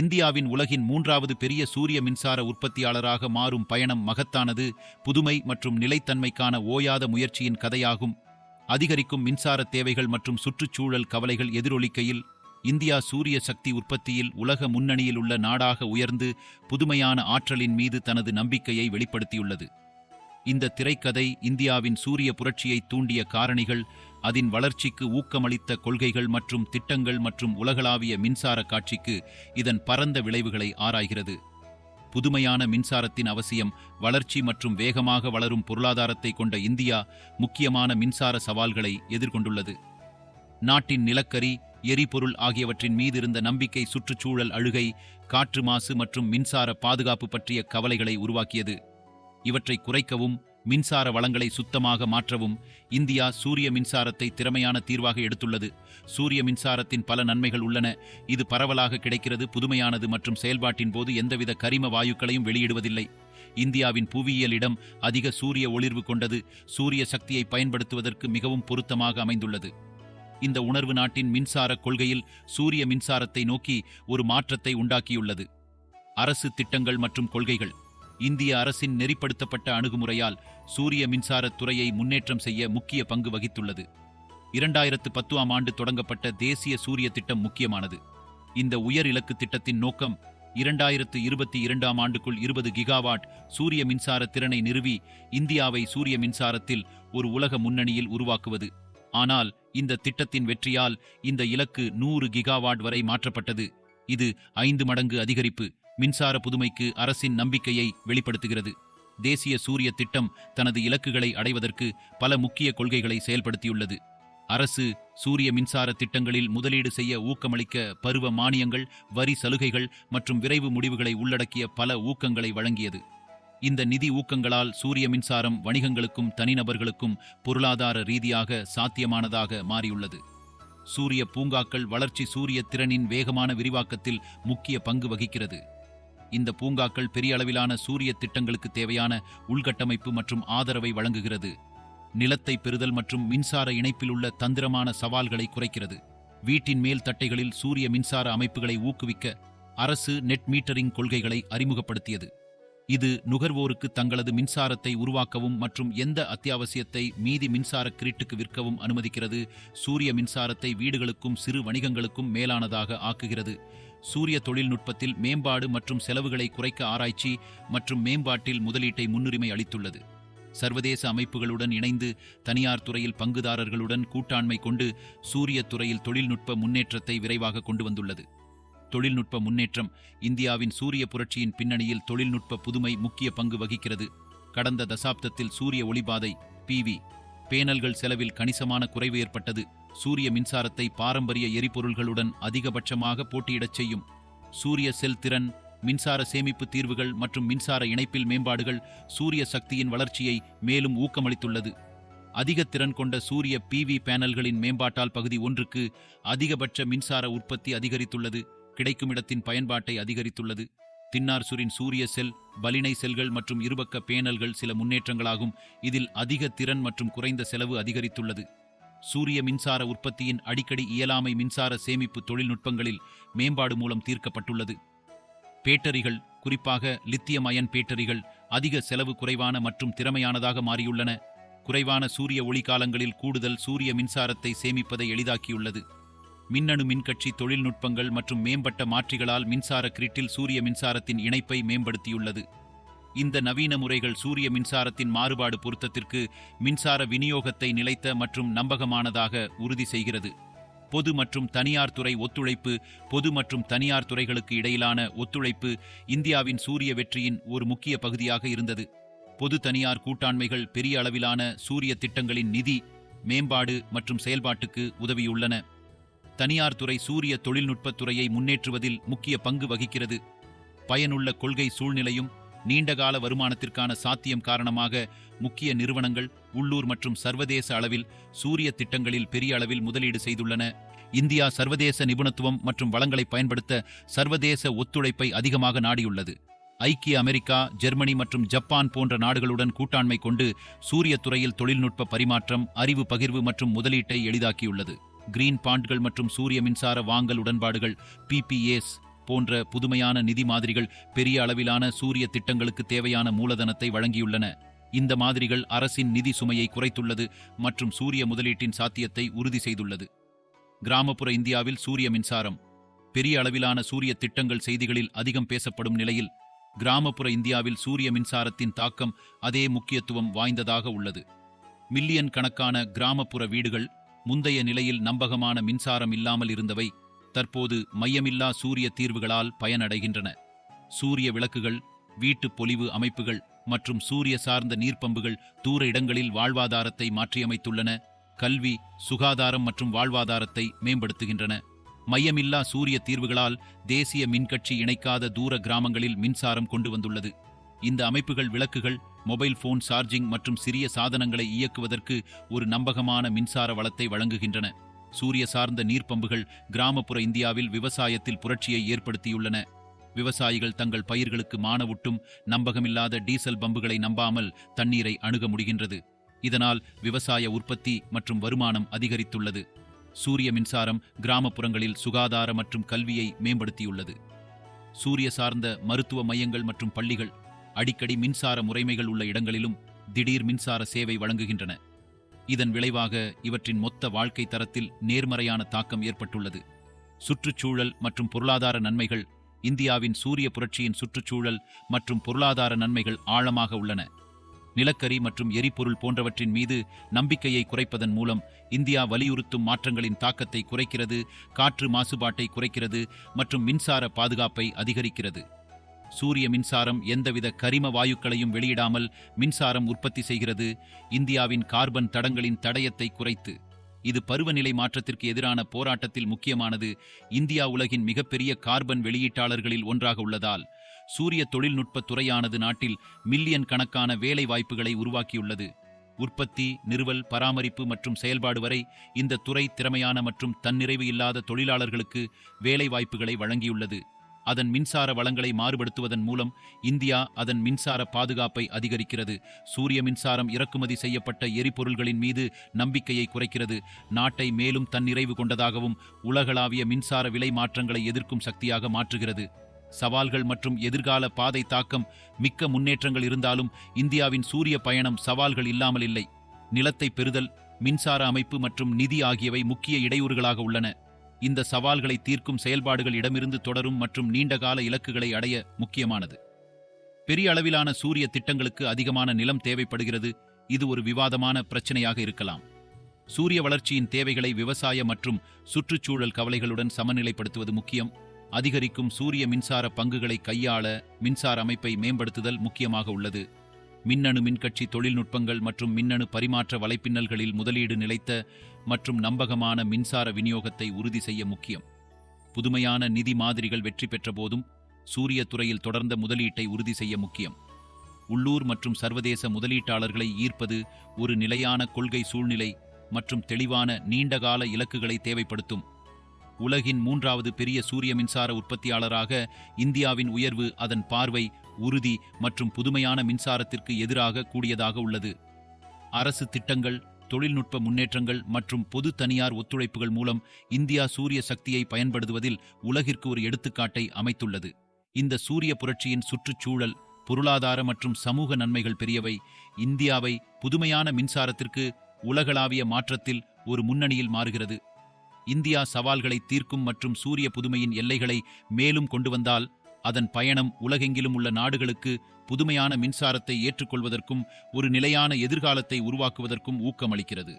இந்தியாவின் உலகின் மூன்றாவது பெரிய சூரிய மின்சார உற்பத்தியாளராக மாறும் பயணம் மகத்தானது புதுமை மற்றும் நிலைத்தன்மைக்கான ஓயாத முயற்சியின் கதையாகும். அதிகரிக்கும் மின்சார தேவைகள் மற்றும் சுற்றுச்சூழல் கவலைகள் எதிரொலிக்கையில் இந்தியா சூரிய சக்தி உற்பத்தியில் உலக முன்னணியில் உள்ள நாடாக உயர்ந்து புதுமையான ஆற்றலின் மீது தனது நம்பிக்கையை வெளிப்படுத்தியுள்ளது. இந்த திரைக்கதை இந்தியாவின் சூரிய புரட்சியை தூண்டிய காரணிகள் அதன் வளர்ச்சிக்கு ஊக்கமளித்த கொள்கைகள் மற்றும் திட்டங்கள் மற்றும் உலகளாவிய மின்சார காட்சிக்கு இதன் பரந்த விளைவுகளை ஆராய்கிறது. புதுமையான மின்சாரத்தின் அவசியம் வளர்ச்சி மற்றும் வேகமாக வளரும் பொருளாதாரத்தை கொண்ட இந்தியா முக்கியமான மின்சார சவால்களை எதிர்கொண்டுள்ளது. நாட்டின் நிலக்கரி எரிபொருள் ஆகியவற்றின் மீது இருந்த நம்பிக்கை சுற்றுச்சூழல் அழுகை காற்று மாசு மற்றும் மின்சார பாதுகாப்பு பற்றிய கவலைகளை உருவாக்கியது. இவற்றை குறைக்கவும் மின்சார வளங்களை சுத்தமாக மாற்றவும் இந்தியா சூரிய மின்சாரத்தை திறமையான தீர்வாக எடுத்துள்ளது. சூரிய மின்சாரத்தின் பல நன்மைகள் உள்ளன. இது பரவலாக கிடைக்கிறது புதுமையானது மற்றும் செயல்பாட்டின் போது எந்தவித கரிம வாயுக்களையும் வெளியிடுவதில்லை. இந்தியாவின் புவியியல் இடம் அதிக சூரிய ஒளிர்வு கொண்டது. சூரிய சக்தியை பயன்படுத்துவதற்கு மிகவும் பொருத்தமாக அமைந்துள்ளது. இந்த உணர்வு நாட்டின் மின்சார கொள்கையில் சூரிய மின்சாரத்தை நோக்கி ஒரு மாற்றத்தை உண்டாக்கியுள்ளது. அரசு திட்டங்கள் மற்றும் கொள்கைகள். இந்திய அரசின் நெறிப்படுத்தப்பட்ட அணுகுமுறையால் சூரிய மின்சாரத் துறையை முன்னேற்றம் செய்ய முக்கிய பங்கு வகித்துள்ளது. இரண்டாயிரத்து பத்துஆம் ஆண்டு தொடங்கப்பட்ட தேசிய சூரிய திட்டம் முக்கியமானது. இந்த உயர் இலக்கு திட்டத்தின் நோக்கம் இரண்டாயிரத்து இருபத்தி இரண்டாம் ஆண்டுக்குள் இருபது கிகாவாட் சூரிய மின்சார திறனை நிறுவி இந்தியாவை சூரிய மின்சாரத்தில் ஒரு உலக முன்னணியில் உருவாக்குவது. ஆனால் இந்த திட்டத்தின் வெற்றியால் இந்த இலக்கு நூறு கிகாவாட் வரை மாற்றப்பட்டது. இது ஐந்து மடங்கு அதிகரிப்பு. மின்சார புதுமைக்கு அரசின் நம்பிக்கையை வெளிப்படுத்துகிறது. தேசிய சூரிய திட்டம் தனது இலக்குகளை அடைவதற்கு பல முக்கிய கொள்கைகளை செயல்படுத்தியுள்ளது. அரசு சூரிய மின்சார திட்டங்களில் முதலீடு செய்ய ஊக்கமளிக்க பருவ மானியங்கள் வரி சலுகைகள் மற்றும் விரைவு முடிவுகளை உள்ளடக்கிய பல ஊக்கங்களை வழங்கியது. இந்த நிதி ஊக்கங்களால் சூரிய மின்சாரம் வணிகங்களுக்கும் தனிநபர்களுக்கும் பொருளாதார ரீதியாக சாத்தியமானதாக மாறியுள்ளது. சூரிய பூங்காக்கள் வளர்ச்சி சூரிய திறனின் வேகமான விரிவாக்கத்தில் முக்கிய பங்கு வகிக்கிறது. இந்த பூங்காக்கள் பெரிய அளவிலான சூரிய திட்டங்களுக்கு தேவையான உள்கட்டமைப்பு மற்றும் ஆதரவை வழங்குகிறது. நிலத்தை பெறுதல் மற்றும் மின்சார இணைப்பில் உள்ள தந்திரமான சவால்களை குறைக்கிறது. வீட்டின் மேல் தட்டைகளில் சூரிய மின்சார அமைப்புகளை ஊக்குவிக்க அரசு நெட் மீட்டரிங் கொள்கைகளை அறிமுகப்படுத்தியது. இது நுகர்வோருக்கு தங்களது மின்சாரத்தை உருவாக்கவும் மற்றும் எந்த அத்தியாவசியத்தை மீதி மின்சார கிரிட்டுக்கு விற்கவும் அனுமதிக்கிறது சூரிய மின்சாரத்தை வீடுகளுக்கும் சிறு வணிகங்களுக்கும் மேலானதாக ஆக்குகிறது. சூரிய தொழில்நுட்பத்தில் மேம்பாடு மற்றும் செலவுகளை குறைக்க ஆராய்ச்சி மற்றும் மேம்பாட்டில் முதலீட்டை முன்னுரிமை அளித்துள்ளது. சர்வதேச அமைப்புகளுடன் இணைந்து தனியார் துறையில் பங்குதாரர்களுடன் கூட்டாண்மை கொண்டு சூரிய துறையில் தொழில்நுட்ப முன்னேற்றத்தை விரைவாக கொண்டு வந்துள்ளது தொழில்நுட்ப முன்னேற்றம் இந்தியாவின் சூரிய புரட்சியின் பின்னணியில் தொழில்நுட்ப புதுமை முக்கிய பங்கு வகிக்கிறது. கடந்த தசாப்தத்தில் சூரிய ஒளிபாதை பிவி பேனல்கள் செலவில் கணிசமான குறைவு ஏற்பட்டது. சூரிய மின்சாரத்தை பாரம்பரிய எரிபொருள்களுடன் அதிகபட்சமாக போட்டியிடச் செய்யும். சூரிய செல் திறன் மின்சார சேமிப்பு தீர்வுகள் மற்றும் மின்சார இணைப்பில் மேம்பாடுகள் சூரிய சக்தியின் வளர்ச்சியை மேலும் ஊக்கமளித்துள்ளது. அதிக திறன் கொண்ட சூரிய பிவி பேனல்களின் மேம்பாட்டால் பகுதி ஒன்றுக்கு அதிகபட்ச மின்சார உற்பத்தி அதிகரித்துள்ளது. கிடைக்கும் இடத்தின் பயன்பாட்டை அதிகரித்துள்ளது. தின்னார்சூரின் சூரிய செல் பலினை செல்கள் மற்றும் இருபக்க பேனல்கள் சில முன்னேற்றங்களாகும். இதில் அதிக திறன் மற்றும் குறைந்த செலவு அதிகரித்துள்ளது. சூரிய மின்சார உற்பத்தியின் அடிக்கடி இயலாமை மின்சார சேமிப்பு தொழில்நுட்பங்களில் மேம்பாடு மூலம் தீர்க்கப்பட்டுள்ளது. பேட்டரிகள் குறிப்பாக லித்தியம் அயன் பேட்டரிகள் அதிக செலவு குறைவான மற்றும் திறமையானதாக மாறியுள்ளன. குறைவான சூரிய ஒளி காலங்களில் கூடுதல் சூரிய மின்சாரத்தை சேமிப்பதை எளிதாக்கியுள்ளது. மின்னணு மின்கட்சி தொழில்நுட்பங்கள் மற்றும் மேம்பட்ட மாற்றிகளால் மின்சார கிரிட்டில் சூரிய மின்சாரத்தின் இணைப்பை மேம்படுத்தியுள்ளது. இந்த நவீன முறைகள் சூரிய மின்சாரத்தின் மாறுபாடு பொருத்தத்திற்கு மின்சார விநியோகத்தை நிலைத்த மற்றும் நம்பகமானதாக உறுதி செய்கிறது. பொது மற்றும் தனியார் துறை ஒத்துழைப்பு பொது மற்றும் தனியார் துறைகளுக்கு இடையிலான ஒத்துழைப்பு இந்தியாவின் சூரிய வெற்றியின் ஒரு முக்கிய பகுதியாக இருந்தது. பொது தனியார் கூட்டாண்மைகள் பெரிய அளவிலான சூரிய திட்டங்களின் நிதி மேம்பாடு மற்றும் செயல்பாட்டுக்கு உதவியுள்ளன. தனியார் துறை சூரிய தொழில்நுட்பத் துறையை முன்னேற்றுவதில் முக்கிய பங்கு வகிக்கிறது. பயனுள்ள கொள்கை சூழ்நிலையும் நீண்டகால வருமானத்திற்கான சாத்தியம் காரணமாக முக்கிய நிறுவனங்கள் உள்ளூர் மற்றும் சர்வதேச அளவில் சூரிய திட்டங்களில் பெரிய அளவில் முதலீடு செய்துள்ளன. இந்தியா சர்வதேச நிபுணத்துவம் மற்றும் வளங்களை பயன்படுத்த சர்வதேச ஒத்துழைப்பை அதிகமாக நாடியுள்ளது. ஐக்கிய அமெரிக்கா ஜெர்மனி மற்றும் ஜப்பான் போன்ற நாடுகளுடன் கூட்டாண்மை கொண்டு சூரிய துறையில் தொழில்நுட்ப பரிமாற்றம் அறிவு பகிர்வு மற்றும் முதலீட்டை எளிதாக்கியுள்ளது. கிரீன் பாண்ட்கள் மற்றும் சூரிய மின்சார வாங்கல் உடன்பாடுகள் பிபிஏஸ் போன்ற புதுமையான நிதி மாதிரிகள் பெரிய அளவிலான சூரிய திட்டங்களுக்கு தேவையான மூலதனத்தை வழங்கியுள்ளன. இந்த மாதிரிகள் அரசின் நிதி சுமையை குறைத்துள்ளது மற்றும் சூரிய முதலீட்டின் சாத்தியத்தை உறுதி செய்துள்ளது. கிராமப்புற இந்தியாவில் சூரிய மின்சாரம் பெரிய அளவிலான சூரிய திட்டங்கள் செய்திகளில் அதிகம் பேசப்படும் நிலையில் கிராமப்புற இந்தியாவில் சூரிய மின்சாரத்தின் தாக்கம் அதே முக்கியத்துவம் வாய்ந்ததாக உள்ளது. மில்லியன் கணக்கான கிராமப்புற வீடுகள் முந்தைய நிலையில் நம்பகமான மின்சாரம் இல்லாமல் இருந்தவை தற்போது மையமில்லா சூரிய தீர்வுகளால் பயனடைகின்றன. சூரிய விளக்குகள் வீட்டு பொலிவு அமைப்புகள் மற்றும் சூரிய சார்ந்த நீர்ப்பம்புகள் தூர இடங்களில் வாழ்வாதாரத்தை மாற்றியமைத்துள்ளன. கல்வி சுகாதாரம் மற்றும் வாழ்வாதாரத்தை மேம்படுத்துகின்றன. மையமில்லா சூரிய தீர்வுகளால் தேசிய மின்கட்சி இணைக்காத தூர கிராமங்களில் மின்சாரம் கொண்டு வந்துள்ளது. இந்த அமைப்புகள் விளக்குகள் மொபைல் போன் சார்ஜிங் மற்றும் சிறிய சாதனங்களை இயக்குவதற்கு ஒரு நம்பகமான மின்சார வளத்தை வழங்குகின்றன. சூரிய சார்ந்த நீர்ப்பம்புகள் கிராமப்புற இந்தியாவில் விவசாயத்தில் புரட்சியை ஏற்படுத்தியுள்ளன. விவசாயிகள் தங்கள் பயிர்களுக்கு மானவூட்டும் நம்பகமில்லாத டீசல் பம்புகளை நம்பாமல் தண்ணீரை அணுக முடிகின்றது. இதனால் விவசாய உற்பத்தி மற்றும் வருமானம் அதிகரித்துள்ளது. சூரிய மின்சாரம் கிராமப்புறங்களில் சுகாதார மற்றும் கல்வியை மேம்படுத்தியுள்ளது. சூரிய சார்ந்த மருத்துவ மையங்கள் மற்றும் பள்ளிகள் அடிக்கடி மின்சார முறைமைகள் உள்ள இடங்களிலும் திடீர் மின்சார சேவை வழங்குகின்றன. இதன் விளைவாக இவற்றின் மொத்த வாழ்க்கை தரத்தில் நேர்மறையான தாக்கம் ஏற்பட்டுள்ளது. சுற்றுச்சூழல் மற்றும் பொருளாதார நன்மைகள் இந்தியாவின் சூரிய புரட்சியின் சுற்றுச்சூழல் மற்றும் பொருளாதார நன்மைகள் ஆழமாக உள்ளன. நிலக்கரி மற்றும் எரிபொருள் போன்றவற்றின் மீது நம்பிக்கையை குறைப்பதன் மூலம் இந்தியா வலியுறுத்தும் மாற்றங்களின் தாக்கத்தை குறைக்கிறது காற்று மாசுபாட்டை குறைக்கிறது மற்றும் மின்சார பாதுகாப்பை அதிகரிக்கிறது. சூரிய மின்சாரம் எந்தவித கரிம வாயுக்களையும் வெளியிடாமல் மின்சாரம் உற்பத்தி செய்கிறது. இந்தியாவின் கார்பன் தடங்களின் தடயத்தை குறைத்து. இது பருவநிலை மாற்றத்திற்கு எதிரான போராட்டத்தில் முக்கியமானது. இந்தியா உலகின் மிகப்பெரிய கார்பன் வெளியீட்டாளர்களில் ஒன்றாக உள்ளதால். சூரிய தொழில்நுட்ப துறையானது நாட்டில் மில்லியன் கணக்கான வேலை வாய்ப்புகளை உருவாக்கியுள்ளது. உற்பத்தி நிறுவல் பராமரிப்பு மற்றும் செயல்பாடு வரை இந்த துறை திறமையான மற்றும் தன்னிறைவு இல்லாத தொழிலாளர்களுக்கு வேலை வாய்ப்புகளை வழங்கியுள்ளது. அதன் மின்சார வளங்களை மாறுபடுத்துவதன் மூலம் இந்தியா அதன் மின்சார பாதுகாப்பை அதிகரிக்கிறது. சூரிய மின்சாரம் இறக்குமதி செய்யப்பட்ட எரிபொருள்களின் மீது நம்பிக்கையை குறைக்கிறது. நாட்டை மேலும் தன்னிறைவு கொண்டதாகவும் உலகளாவிய மின்சார விலை மாற்றங்களை எதிர்க்கும் சக்தியாக மாற்றுகிறது. சவால்கள் மற்றும் எதிர்கால பாதை தாக்கம் மிக்க முன்னேற்றங்கள் இருந்தாலும் இந்தியாவின் சூரிய பயணம் சவால்கள் இல்லாமல் இல்லை. நிலத்தை பெறுதல் மின்சார அமைப்பு மற்றும் நிதி ஆகியவை முக்கிய இடையூறுகளாக உள்ளன. இந்த சவால்களை தீர்க்கும் செயல்பாடுகள் இடமிருந்து தொடரும் மற்றும் நீண்டகால இலக்குகளை அடைய முக்கியமானது. பெரிய அளவிலான சூரிய திட்டங்களுக்கு அதிகமான நிலம் தேவைப்படுகிறது. இது ஒரு விவாதமான பிரச்சனையாக இருக்கலாம். சூரிய வளர்ச்சியின் தேவைகளை விவசாய மற்றும் சுற்றுச்சூழல் கவலைகளுடன் சமநிலைப்படுத்துவது முக்கியம். அதிகரிக்கும் சூரிய மின்சார பங்குகளை கையாள மின்சார அமைப்பை மேம்படுத்துதல் முக்கியமாக உள்ளது. மின்னணு மின்கட்சி தொழில்நுட்பங்கள் மற்றும் மின்னணு பரிமாற்ற வலைப்பின்னல்களில் முதலீடு நிலைத்த மற்றும் நம்பகமான மின்சார விநியோகத்தை உறுதி செய்ய முக்கியம். புதுமையான நிதி மாதிரிகள் வெற்றி பெற்ற போதும் சூரிய துறையில் தொடர்ந்த முதலீட்டை உறுதி செய்ய முக்கியம். உள்ளூர் மற்றும் சர்வதேச முதலீட்டாளர்களை ஈர்ப்பது ஒரு நிலையான கொள்கை சூழ்நிலை மற்றும் தெளிவான நீண்டகால இலக்குகளை தேவைப்படுத்தும். உலகின் மூன்றாவது பெரிய சூரிய மின்சார உற்பத்தியாளராக இந்தியாவின் உயர்வு அதன் பார்வை உறுதி மற்றும் புதுமையான மின்சாரத்திற்கு எதிராக கூடியதாக உள்ளது. அரசு திட்டங்கள் தொழில்நுட்ப முன்னேற்றங்கள் மற்றும் பொது தனியார் ஒத்துழைப்புகள் மூலம் இந்தியா சூரிய சக்தியை பயன்படுத்துவதில் உலகிற்கு ஒரு எடுத்துக்காட்டை அமைத்துள்ளது. இந்த சூரிய புரட்சியின் சுற்றுச்சூழல் பொருளாதார மற்றும் சமூக நன்மைகள் பெரியவை. இந்தியாவை புதுமையான மின்சாரத்திற்கு உலகளாவிய மாற்றத்தில் ஒரு முன்னணியில் மாறுகிறது. இந்தியா சவால்களை தீர்க்கும் மற்றும் சூரிய புதுமையின் எல்லைகளை மேலும் கொண்டு வந்தால் அதன் பயணம் உலகெங்கிலும் உள்ள நாடுகளுக்கு புதுமையான மின்சாரத்தை ஏற்றுக்கொள்வதற்கும் ஒரு நிலையான எதிர்காலத்தை உருவாக்குவதற்கும் ஊக்கமளிக்கிறது.